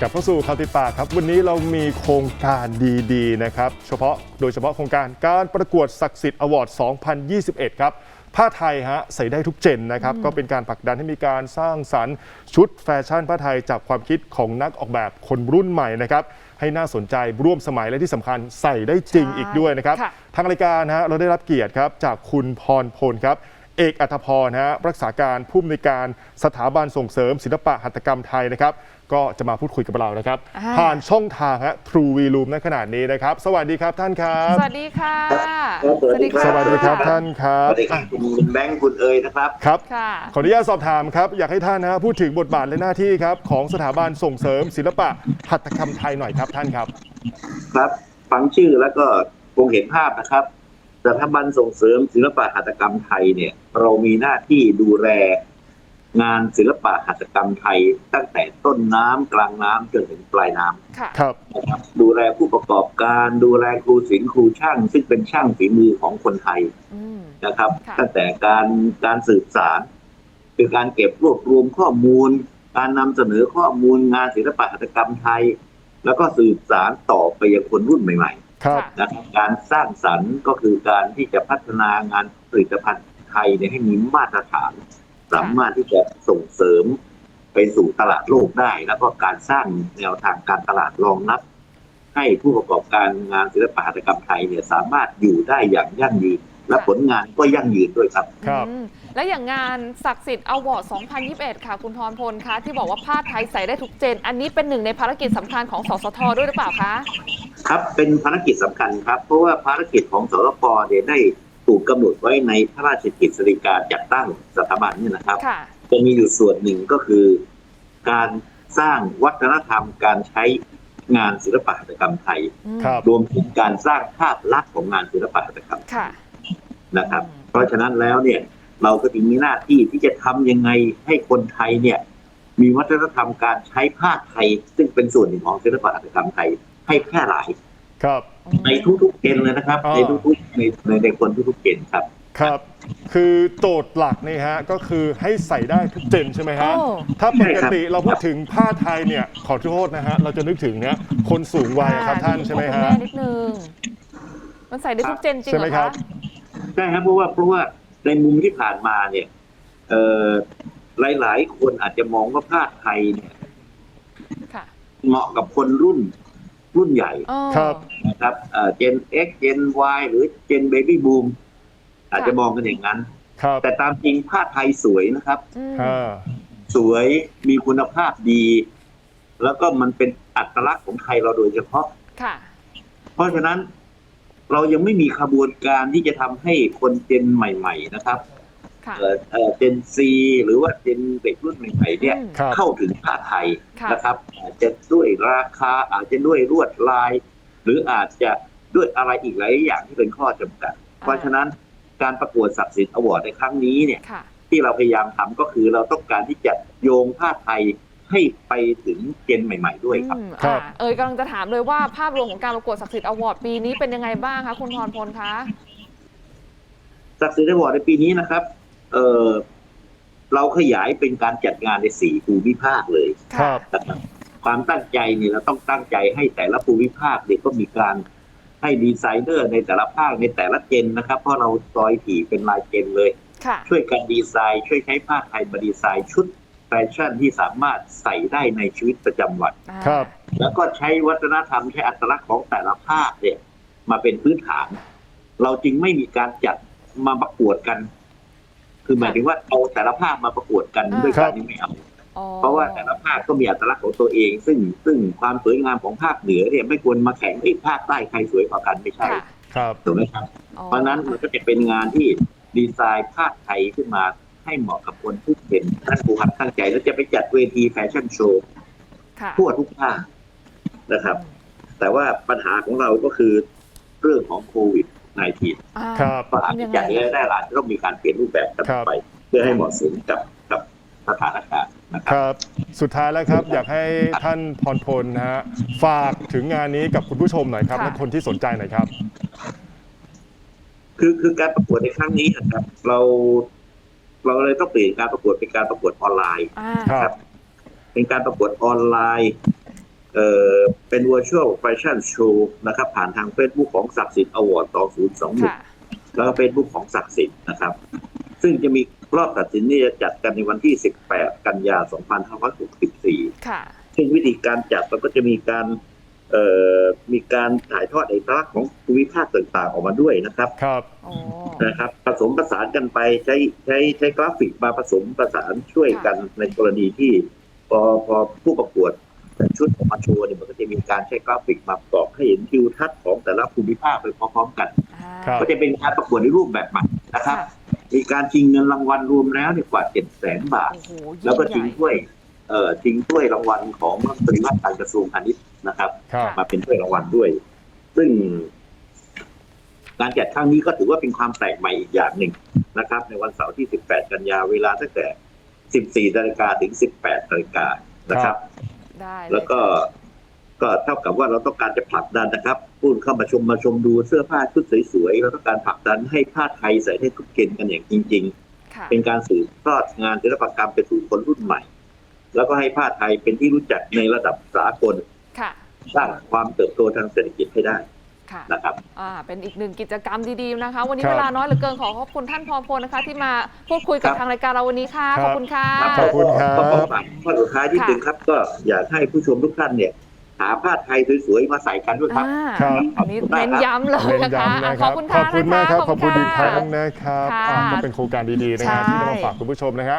กลับเข้าสู่ข่าวติดปากครับ วันนี้เรามีโครงการดีๆนะครับเฉพาะโดยเฉพาะโครงการการประกวดศักดิ์สิทธิ์อวอร์ด 2021 ครับผ้าไทยฮะใส่ได้ทุกเจนนะครับก็เป็นการผลักดันให้มีการสร้างสรรค์ชุดแฟชั่นผ้าไทยจากความคิดของนักออกแบบคนรุ่นใหม่นะครับให้น่าสนใจร่วมสมัยและที่สำคัญใส่ได้จริงใช่อีกด้วยนะครับค่ะทางรายการนะฮะเราได้รับเกียรติครับจากคุณพรพลครับ เอกอัธพรนะฮะรักษาการผู้อำนวยการสถาบันส่งเสริม ศิลปะหัตถกรรมไทยนะครับ ก็จะมาพูดคุยกับเรานะครับ อ่า ผ่านช่องทางฮะ True V Room ในขนาดนี้นะครับ สวัสดีครับท่านครับ สวัสดีค่ะ ครับสวัสดีครับ สวัสดีครับท่านครัสบวัสดีครับคุณแบงค์คุณเอ๋ยนะครับ ครับ ค่ะ ขออนุญาตสอบถามครับ อยากให้ท่านนะฮะพูดถึงบทบาทและหน้าที่ครับ ของสถาบันส่งเสริม ศิลปะหัตถกรรมไทยหน่อยครับท่านครับ ครับ ฟังชื่อแล้วก็คงเห็นภาพนะครับ สถาบันส่งเสริมศิลปะหัตถกรรมไทยเนี่ย เรามีหน้าที่ดูแลงานศิลปะหัตถกรรมไทย ตั้งแต่ต้นน้ำกลางน้ำจนถึงปลายน้ำค่ะครับนะครับดูแลผู้ประกอบการ ดูแลครูศิลป์ครูช่าง ซึ่งเป็นช่างฝีมือของคนไทยอืมนะครับค่ะตั้งแต่การการสื่อสารคือการเก็บรวบรวมข้อมูล การนำเสนอข้อมูลงานศิลปะหัตถกรรมไทย แล้วก็สื่อสารต่อไปยังคนรุ่นใหม่ ครับค่ะๆนะครับการสร้างสรรค์ก็คือการที่จะพัฒนางานผลิตภัณฑ์ไทยเนี่ยให้มีมาตรฐาน สามารถที่จะส่งเสริมไปสู่ตลาดโลกได้ แล้วก็การสร้างแนวทางการตลาดรองรับ ให้ผู้ประกอบการงานศิลปะหัตถกรรมไทยเนี่ยสามารถอยู่ได้อย่างยั่งยืนและผลงานก็ยั่งยืนด้วยครับ ครับอืมแล้วอย่างงานศักดิ์สิทธิ์อวอร์ด 2021 ค่ะ คุณพรพลคะที่บอกว่าผ้าไทยใส่ได้ทุกเจน อันนี้เป็นหนึ่งในภารกิจสำคัญของสสทด้วยหรือเปล่าคะ ครับเป็นภารกิจสำคัญครับ เพราะว่าภารกิจของสรปเนี่ยได้ถูกกำหนดไว้ในพระราชกิจสฎีกาจัดตั้งสถาบันเนี่ยนะครับค่ะจะมีอยู่ส่วนหนึ่งก็คือ การสร้างวัฒนธรรมการใช้งานศิลปะหัตถกรรมไทยอืมครับรวมถึงการสร้างภาพลักษณ์ของงานศิลปะหัตถกรรมค่ะนะครับอืมเพราะฉะนั้นแล้วเนี่ยเราก็จึงมีหน้าที่ที่จะทำยังไงให้คนไทยเนี่ย มีวัฒนธรรมการใช้ผ้าไทย ซึ่งเป็นส่วนหนึ่งของศิลปะหัตถกรรมไทย ให้แพร่หลายครับ ในทุกๆเจนเลยนะครับอ๋อในทุกๆในในในคนทุกๆเจนครับ ครับ คือโจทย์หลักนี่ฮะก็คือให้ใส่ได้ทุกเจนใช่ไหมฮะ โอ้ ถ้าปใช่กครับติเราพูดถึงผ้าไทยเนี่ยขอโทษนะฮะ เราจะนึกถึงเนี่ยคนสูงวัยครับท่านใช่ไหมคุณฮะแม่นิดนึง มันใส่ได้ทุกเจนจริงใช่เหไหรมอครัคะบ ใช่ครับเพราะว่าเพราะว่าในมุมที่ผ่านมาเนี่ยเอ่อหลายๆ คนอาจจะมองว่าผ้าไทยเนี่ยค่ะ เหมาะกับคนรุ่น รุ่นใหญ่อ๋อครับนะครับเจน X เจน Y หรือเจน Baby Boom อาจจะมองกันอย่างนั้นครับแต่ตามจริงผ้าไทยสวยนะครับอืมอ่าสวยมีคุณภาพดี แล้วก็มันเป็นอัตลักษณ์ของไทยเราโดยเฉพาะค่ะเพราะฉะนั้นเรายังไม่มีขบวนการที่จะทำให้คนเจนใหม่ ๆ นะครับค่ะ เอ่อเอ่อเจนซีหรือว่าเจนเด็กรุ่นใหม่ๆเนี่ยอืมครับเข้าถึงผ้าไทยค่ะนะครับอาจจะด้วยราคาอาจจะด้วยลวดลาย หรืออาจจะด้วยอะไรอีกหลายอย่างที่เป็นข้อจำกัด เพราะฉะนั้นการประกวดศักดิ์สิทธิ์อวอร์ดในครั้งนี้เนี่ยค่ะที่เราพยายามทำก็คือเราต้องการที่จะโยงผ้าไทยให้ไปถึงเจนใหม่ ๆ ด้วยครับอืมครับอ่าเอ๋ยกำลังจะถามเลยว่าภาพรวมของการประกวดศักดิ์สิทธิ์อวอร์ดปีนี้เป็นยังไงบ้างคะคุณพรพลคะศักดิ์ศรีอวอร์ดในปีนี้นะครับ เออเราขยายเป็นการจัดงานในสี่ภูมิภาคเลยครับนะครับความตั้งใจเนี่ยเราต้องตั้งใจให้แต่ละภูมิภาคเนี่ยก็มีการให้ดีไซเนอร์ในแต่ละภาคในแต่ละเจนนะครับ เพราะเราซอยถี่เป็นลายเจนเลยค่ะช่วยกันดีไซน์ ช่วยใช้ผ้าไทยมาดีไซน์ชุดแฟชั่นที่สามารถใส่ได้ในชีวิตประจำวันอ่าครับ แล้วก็ใช้วัฒนธรรมใช้อัตลักษณ์ของแต่ละภาคเนี่ย มาเป็นพื้นฐาน เราจึงไม่มีการจัดมาประกวดกัน คือหมายถึงว่าเอาแต่ละภาคมาประกวดกันด้วยกันนี่ไม่เอาอ๋อเพราะว่าแต่ละภาคก็มีอัตลักษณ์ของตัวเอง ซึ่งซึ่งความสวยงามของภาคเหนือเนี่ยไม่ควรมาแข่งไอ้ภาคใต้ใครสวยกว่ากันไม่ใช่ค่ะครับถูกไหมครับอ๋อเพราะฉะนั้นมันก็จะเป็นงานที่ดีไซน์ภาคไทยขึ้นมาให้เหมาะกับคนทุกเห็นท่านผู้หัดตั้งใจแล้วจะไปจัดเวทีแฟชั่นโชว์ค่ะทั่วทุกภาคนะครับ แต่ว่าปัญหาของเราก็คือเรื่องของโควิด -19 อ่า ครับก็อาจจะจัดได้ได้หลายต้องมีการเปลี่ยนรูปแบบกันครับไป เพื่อให้เหมาะสมกับกับสถานการณ์นะคครับรับ สุดท้ายแล้วครับ อยากให้ท่านพรพลนะฮะฝากถึงงานนี้กับคุณผู้ชมหน่อยครับค่ะและคนที่สนใจหน่อยครับ คือคือการประกวดในครั้งนี้นะครับ เราเราเลยต้องเปลี่ยนการประกวดเป็นการประกวดออนไลน์อ่าครับ เป็นการประกวดออนไลน์เอ่อเป็น virtual fashion show นะครับ ผ่านทาง Facebook ของศักดิ์สิทธิ์อวอร์ด2021ค่ะ แล้วก็ Facebook ของศักดิ์สิทธิ์นะครับ ซึ่งจะมีรอบตัดสินนี่จะจัดกันในวันที่ 18 กันยา 2564ค่ะซึ่งวิธีการจัดมันก็จะมีการเอ่อมีการถ่ายทอดเอกลักษณ์ของภูมิภาคต่างๆออกมาด้วยนะครับ ครับโอ้นะครับผสมผสานกันไปใช้ใช้ใช้กราฟิกมาผสมผสานช่วยกันในกรณีที่พอพอผู้ประกวดชุดออกมาโชว์เนี่ยมันก็จะมีการใช้กราฟิกมาประกอบให้เห็นทิวทัศน์ของแต่ละภูมิภาคไปพร้อมๆกันอ่าครับ ก็จะเป็นการประกวดในรูปแบบใหม่นะครับค่ะมีการชิงเงินรางวัลรวมแล้วเนี่ยกว่า7 0 0 0 0 0บาทโอ้โหแล้วก็ยิ่งชิงใหญ่ถ้วยเอ่อชิงถ้วยรางวัลของรัฐมนตรีว่าการกระทรวงพาณิชย์นะครับครับ มาเป็นถ้วยรางวัลด้วย ซึ่ง การจัดครั้งนี้ก็ถือว่าเป็นความแปลกใหม่อีกอย่างหนึ่งนะครับ ในวันเสาร์ที่ 18 กันยาเวลาตั้งแต่ 14นาฬิกาถึง 18นาฬิกานะครับได้เยแล้วก็ ก็เท่ากับว่าเราต้องการจะผลักดันนะครับผู้เข้ามาชมมาชมดูเสื้อผ้าชุดสวยๆเราต้องการผลักดันให้ผ้าไทยใส่ให้ทุกเกณฑ์กันอย่างจริงค่ะๆเป็นการสืบทอดงานศิลปกรรมไปสู่คนรุ่นใหม่ แล้วก็ให้ผ้าไทยเป็นที่รู้จักในระดับสากลค่ะสร้างความเติบโตทางเศรษฐกิจให้ได้ค่ะนะครับอ่าเป็นอีกหนึ่งกิจกรรมดีๆนะคะ วันนี้ครับเวลาน้อยเหลือเกินขอขอบคุณท่านพอพลนะคะ ที่มาพูดคุยกับครับทางรายการเราวันนี้ค่ะครับขอบคุณค่ะขอบคุณครับก็ขอฝากข้อสุดท้ายที่หนึ่งครับ ก็อยากให้ผู้ชมทุกท่านเนี่ย หาผ้าไทยสวยๆมาใส่กันด้วยครับ อ่าครับ อันนี้เน้นย้ำเลยเน้นนะคะย้ำนะคขรัอบบคุณขอบคุณมากครับ ขอบคุณอีกครั้งนะนะครับค่ะอะก็เป็นโครงการดีๆนะฮะใช่ที่นำมาฝากคุณผู้ชมนะฮะ